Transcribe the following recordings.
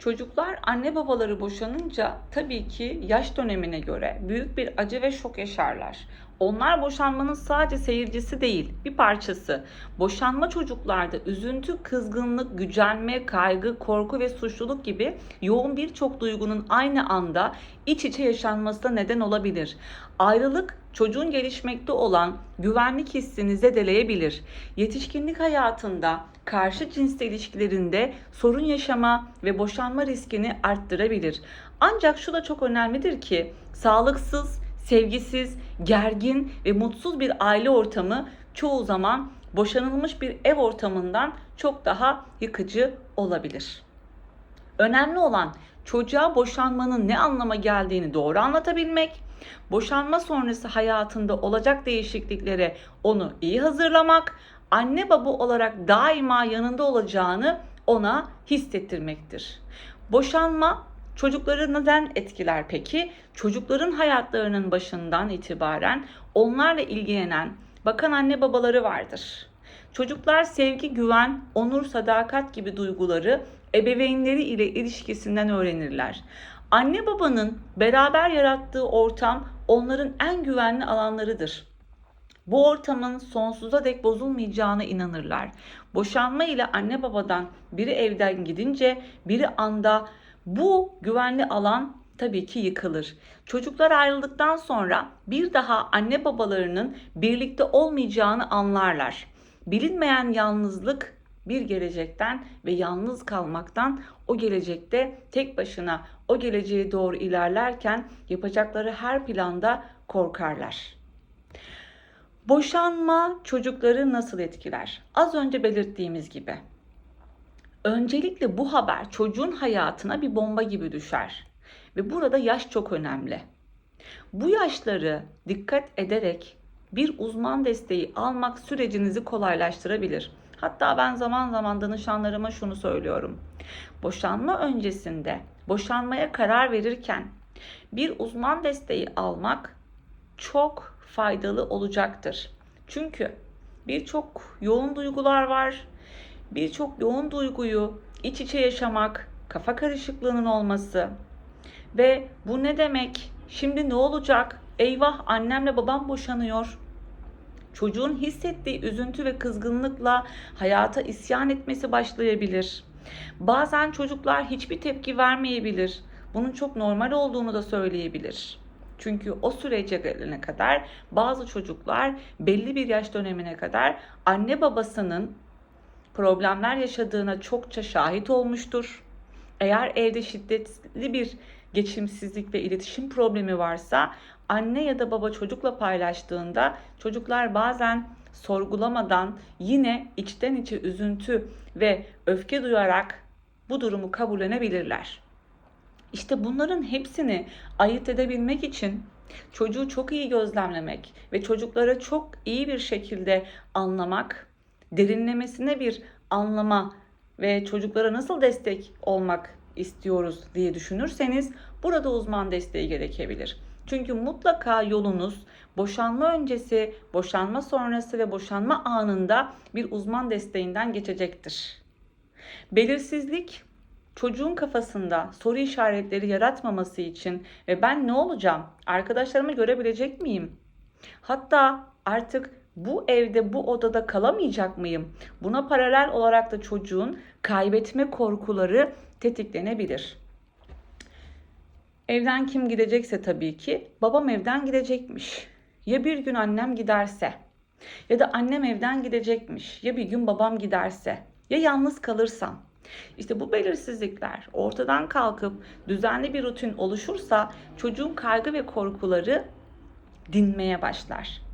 Çocuklar anne babaları boşanınca tabii ki yaş dönemine göre büyük bir acı ve şok yaşarlar. Onlar boşanmanın sadece seyircisi değil, bir parçası. Boşanma çocuklarda üzüntü, kızgınlık, gücenme, kaygı, korku ve suçluluk gibi yoğun birçok duygunun aynı anda iç içe yaşanmasına neden olabilir. Ayrılık çocuğun gelişmekte olan güvenlik hissini zedeleyebilir. Yetişkinlik hayatında karşı cinsle ilişkilerinde sorun yaşama ve boşanma riskini arttırabilir. Ancak şu da çok önemlidir ki sağlıksız, sevgisiz, gergin ve mutsuz bir aile ortamı çoğu zaman boşanılmış bir ev ortamından çok daha yıkıcı olabilir. Önemli olan çocuğa boşanmanın ne anlama geldiğini doğru anlatabilmek, boşanma sonrası hayatında olacak değişikliklere onu iyi hazırlamak, anne baba olarak daima yanında olacağını ona hissettirmektir. Boşanma çocukları neden etkiler peki? Çocukların hayatlarının başından itibaren onlarla ilgilenen, bakan anne babaları vardır. Çocuklar sevgi, güven, onur, sadakat gibi duyguları ebeveynleri ile ilişkisinden öğrenirler. Anne babanın beraber yarattığı ortam onların en güvenli alanlarıdır. Bu ortamın sonsuza dek bozulmayacağına inanırlar. Boşanma ile anne babadan biri evden gidince biri anda bu güvenli alan tabii ki yıkılır. Çocuklar ayrıldıktan sonra bir daha anne babalarının birlikte olmayacağını anlarlar. Bilinmeyen yalnızlık bir gelecekten ve yalnız kalmaktan o gelecekte tek başına o geleceğe doğru ilerlerken yapacakları her planda korkarlar. Boşanma çocukları nasıl etkiler? Az önce belirttiğimiz gibi. Öncelikle bu haber çocuğun hayatına bir bomba gibi düşer. Ve burada yaş çok önemli. Bu yaşları dikkat ederek bir uzman desteği almak sürecinizi kolaylaştırabilir. Hatta ben zaman zaman danışanlarıma şunu söylüyorum. Boşanma öncesinde boşanmaya karar verirken bir uzman desteği almak çok faydalı olacaktır. Çünkü birçok yoğun duygular var. Birçok yoğun duyguyu iç içe yaşamak, kafa karışıklığının olması ve bu ne demek? Şimdi ne olacak? Eyvah annemle babam boşanıyor. Çocuğun hissettiği üzüntü ve kızgınlıkla hayata isyan etmesi başlayabilir. Bazen çocuklar hiçbir tepki vermeyebilir. Bunun çok normal olduğunu da söyleyebilir. Çünkü o sürece gelene kadar bazı çocuklar belli bir yaş dönemine kadar anne babasının problemler yaşadığına çokça şahit olmuştur. Eğer evde şiddetli bir geçimsizlik ve iletişim problemi varsa anne ya da baba çocukla paylaştığında çocuklar bazen sorgulamadan yine içten içe üzüntü ve öfke duyarak bu durumu kabullenebilirler. İşte bunların hepsini ayırt edebilmek için çocuğu çok iyi gözlemlemek ve çocuklara çok iyi bir şekilde anlamak, derinlemesine bir anlama ve çocuklara nasıl destek olmak istiyoruz diye düşünürseniz burada uzman desteği gerekebilir. Çünkü mutlaka yolunuz boşanma öncesi, boşanma sonrası ve boşanma anında bir uzman desteğinden geçecektir. Belirsizlik çocuğun kafasında soru işaretleri yaratmaması için ve ben ne olacağım? Arkadaşlarımı görebilecek miyim? Hatta artık bu evde, bu odada kalamayacak mıyım? Buna paralel olarak da çocuğun kaybetme korkuları tetiklenebilir. Evden kim gidecekse tabii ki babam evden gidecekmiş. Ya bir gün annem giderse ya da annem evden gidecekmiş. Ya bir gün babam giderse ya yalnız kalırsam. İşte bu belirsizlikler ortadan kalkıp düzenli bir rutin oluşursa çocuğun kaygı ve korkuları dinmeye başlar.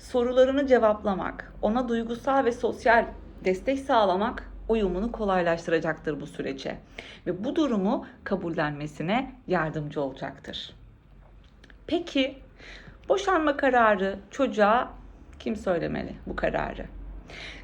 Sorularını cevaplamak, ona duygusal ve sosyal destek sağlamak uyumunu kolaylaştıracaktır bu sürece ve bu durumu kabullenmesine yardımcı olacaktır. Peki boşanma kararı çocuğa kim söylemeli bu kararı?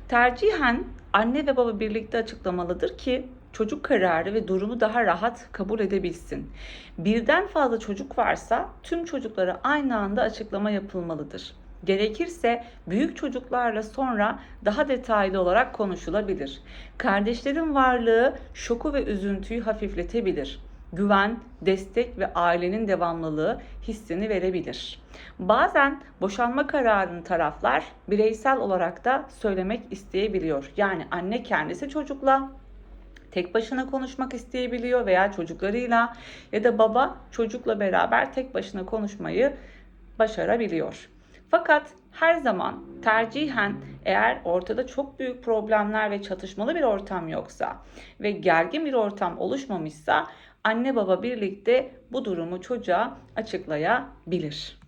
Tercihen anne ve baba birlikte açıklamalıdır ki çocuk kararı ve durumu daha rahat kabul edebilsin. Birden fazla çocuk varsa tüm çocuklara aynı anda açıklama yapılmalıdır. Gerekirse büyük çocuklarla sonra daha detaylı olarak konuşulabilir. Kardeşlerin varlığı şoku ve üzüntüyü hafifletebilir. Güven, destek ve ailenin devamlılığı hissini verebilir. Bazen boşanma kararını taraflar bireysel olarak da söylemek isteyebiliyor. Yani anne kendisi çocukla tek başına konuşmak isteyebiliyor veya çocuklarıyla ya da baba çocukla beraber tek başına konuşmayı başarabiliyor. Fakat her zaman tercihen eğer ortada çok büyük problemler ve çatışmalı bir ortam yoksa ve gergin bir ortam oluşmamışsa anne baba birlikte bu durumu çocuğa açıklayabilir.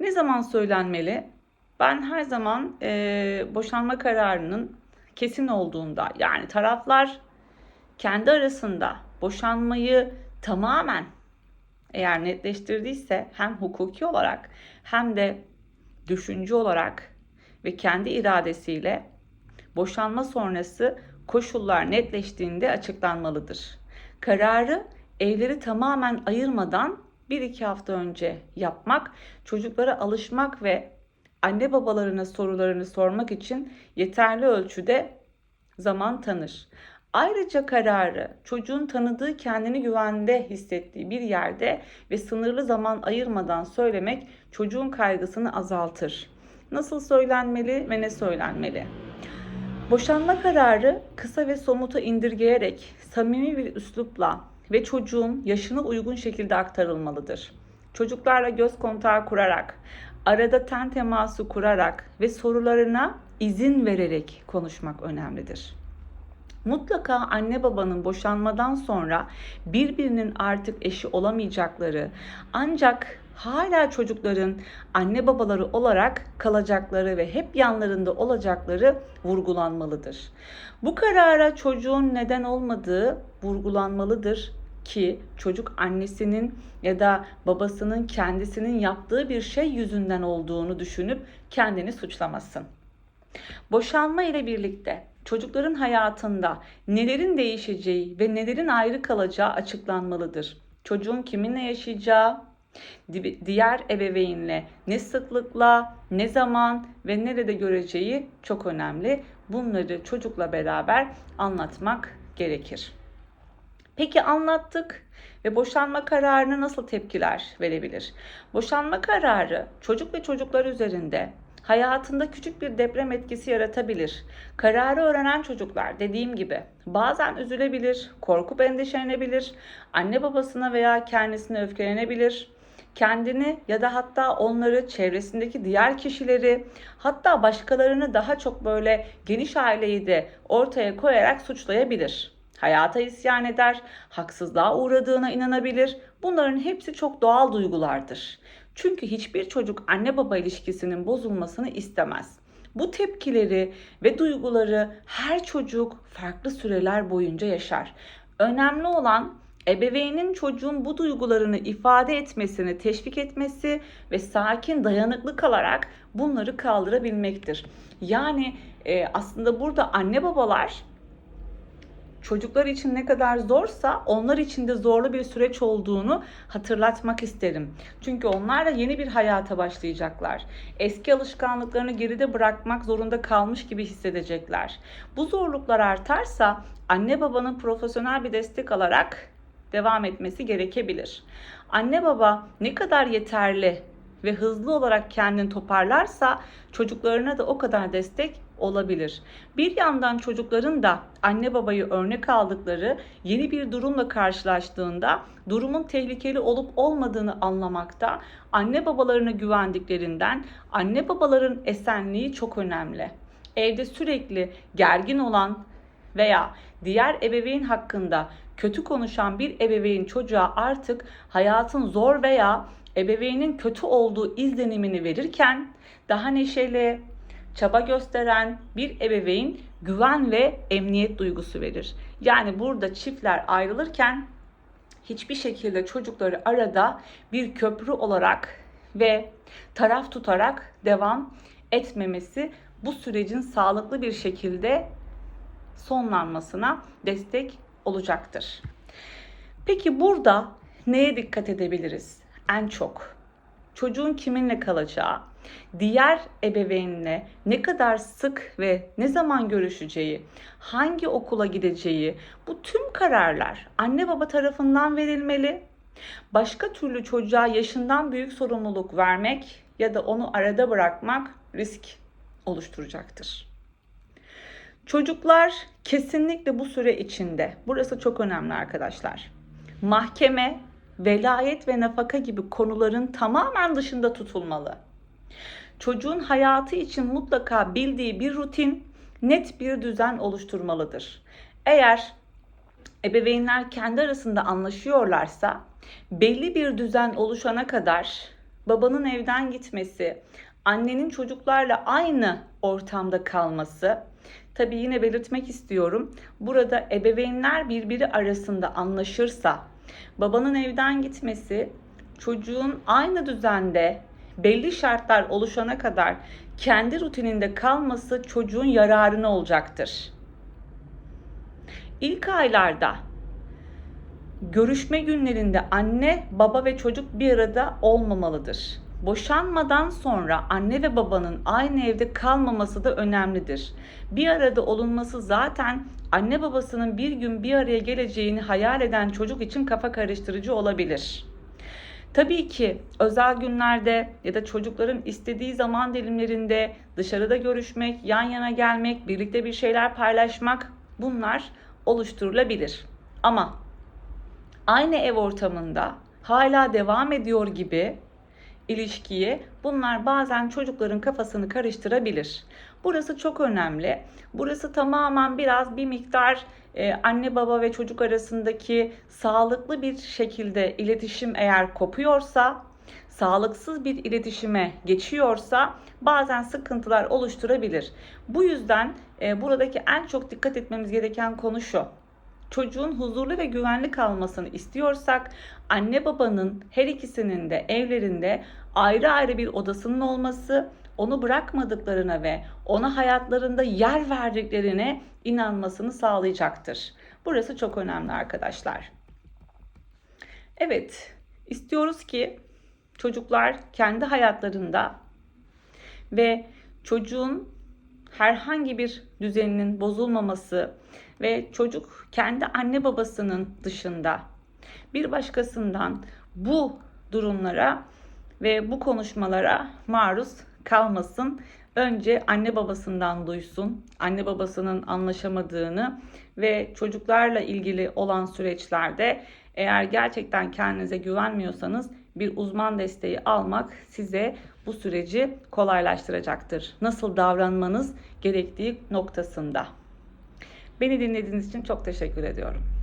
Ne zaman söylenmeli? Ben her zaman e, boşanma kararının kesin olduğunda yani taraflar kendi arasında boşanmayı tamamen eğer netleştirdiyse hem hukuki olarak hem de düşünce olarak ve kendi iradesiyle boşanma sonrası koşullar netleştiğinde açıklanmalıdır. Kararı evleri tamamen ayırmadan bir iki hafta önce yapmak, çocuklara alışmak ve anne babalarına sorularını sormak için yeterli ölçüde zaman tanır. Ayrıca kararı çocuğun tanıdığı kendini güvende hissettiği bir yerde ve sınırlı zaman ayırmadan söylemek çocuğun kaygısını azaltır. Nasıl söylenmeli ve ne söylenmeli? Boşanma kararı kısa ve somuta indirgeyerek samimi bir üslupla ve çocuğun yaşına uygun şekilde aktarılmalıdır. Çocuklarla göz kontağı kurarak, arada ten teması kurarak ve sorularına izin vererek konuşmak önemlidir. Mutlaka anne babanın boşanmadan sonra birbirinin artık eşi olamayacakları ancak hala çocukların anne babaları olarak kalacakları ve hep yanlarında olacakları vurgulanmalıdır. Bu karara çocuğun neden olmadığı vurgulanmalıdır ki çocuk annesinin ya da babasının kendisinin yaptığı bir şey yüzünden olduğunu düşünüp kendini suçlamasın. Boşanma ile birlikte çocukların hayatında nelerin değişeceği ve nelerin ayrı kalacağı açıklanmalıdır. Çocuğun kiminle yaşayacağı, diğer ebeveynle ne sıklıkla, ne zaman ve nerede göreceği çok önemli. Bunları çocukla beraber anlatmak gerekir. Peki anlattık ve boşanma kararına nasıl tepkiler verebilir? Boşanma kararı çocuk ve çocuklar üzerinde hayatında küçük bir deprem etkisi yaratabilir. Kararı öğrenen çocuklar dediğim gibi bazen üzülebilir, korkup endişelenebilir, anne babasına veya kendisine öfkelenebilir kendini ya da hatta onları çevresindeki diğer kişileri hatta başkalarını daha çok böyle geniş aileyi de ortaya koyarak suçlayabilir. Hayata isyan eder, haksızlığa uğradığına inanabilir. Bunların hepsi çok doğal duygulardır. Çünkü hiçbir çocuk anne baba ilişkisinin bozulmasını istemez. Bu tepkileri ve duyguları her çocuk farklı süreler boyunca yaşar. Önemli olan ebeveynin çocuğun bu duygularını ifade etmesini teşvik etmesi ve sakin dayanıklı kalarak bunları kaldırabilmektir. Yani e, aslında burada anne babalar çocuklar için ne kadar zorsa onlar için de zorlu bir süreç olduğunu hatırlatmak isterim. Çünkü onlar da yeni bir hayata başlayacaklar. Eski alışkanlıklarını geride bırakmak zorunda kalmış gibi hissedecekler. Bu zorluklar artarsa anne babanın profesyonel bir destek alarak devam etmesi gerekebilir. Anne baba ne kadar yeterli ve hızlı olarak kendini toparlarsa çocuklarına da o kadar destek olabilir. Bir yandan çocukların da anne babayı örnek aldıkları yeni bir durumla karşılaştığında durumun tehlikeli olup olmadığını anlamakta, anne babalarına güvendiklerinden anne babaların esenliği çok önemli. Evde sürekli gergin olan veya diğer ebeveyn hakkında kötü konuşan bir ebeveyn çocuğa artık hayatın zor veya ebeveynin kötü olduğu izlenimini verirken daha neşeli, çaba gösteren bir ebeveyn güven ve emniyet duygusu verir. Yani burada çiftler ayrılırken hiçbir şekilde çocukları arada bir köprü olarak ve taraf tutarak devam etmemesi bu sürecin sağlıklı bir şekilde sonlanmasına destek olacaktır. Peki burada neye dikkat edebiliriz en çok? çocuğun kiminle kalacağı, diğer ebeveynle ne kadar sık ve ne zaman görüşeceği, hangi okula gideceği bu tüm kararlar anne baba tarafından verilmeli. Başka türlü çocuğa yaşından büyük sorumluluk vermek ya da onu arada bırakmak risk oluşturacaktır. Çocuklar kesinlikle bu süre içinde, burası çok önemli arkadaşlar. Mahkeme, velayet ve nafaka gibi konuların tamamen dışında tutulmalı. Çocuğun hayatı için mutlaka bildiği bir rutin, net bir düzen oluşturmalıdır. Eğer ebeveynler kendi arasında anlaşıyorlarsa belli bir düzen oluşana kadar babanın evden gitmesi, annenin çocuklarla aynı ortamda kalması, tabii yine belirtmek istiyorum. Burada ebeveynler birbiri arasında anlaşırsa babanın evden gitmesi çocuğun aynı düzende belli şartlar oluşana kadar kendi rutininde kalması çocuğun yararına olacaktır. İlk aylarda görüşme günlerinde anne, baba ve çocuk bir arada olmamalıdır. Boşanmadan sonra anne ve babanın aynı evde kalmaması da önemlidir. Bir arada olunması zaten anne babasının bir gün bir araya geleceğini hayal eden çocuk için kafa karıştırıcı olabilir. Tabii ki özel günlerde ya da çocukların istediği zaman dilimlerinde dışarıda görüşmek, yan yana gelmek, birlikte bir şeyler paylaşmak bunlar oluşturulabilir. Ama aynı ev ortamında hala devam ediyor gibi ilişkiyi bunlar bazen çocukların kafasını karıştırabilir. Burası çok önemli. Burası tamamen biraz bir miktar anne baba ve çocuk arasındaki sağlıklı bir şekilde iletişim eğer kopuyorsa, sağlıksız bir iletişime geçiyorsa bazen sıkıntılar oluşturabilir. Bu yüzden e, buradaki en çok dikkat etmemiz gereken konu şu çocuğun huzurlu ve güvenli kalmasını istiyorsak anne babanın her ikisinin de evlerinde ayrı ayrı bir odasının olması, onu bırakmadıklarına ve ona hayatlarında yer verdiklerine inanmasını sağlayacaktır. Burası çok önemli arkadaşlar. Evet, istiyoruz ki çocuklar kendi hayatlarında ve çocuğun herhangi bir düzeninin bozulmaması ve çocuk kendi anne babasının dışında bir başkasından bu durumlara ve bu konuşmalara maruz kalmasın. Önce anne babasından duysun, anne babasının anlaşamadığını ve çocuklarla ilgili olan süreçlerde eğer gerçekten kendinize güvenmiyorsanız bir uzman desteği almak size bu süreci kolaylaştıracaktır. Nasıl davranmanız gerektiği noktasında. Beni dinlediğiniz için çok teşekkür ediyorum.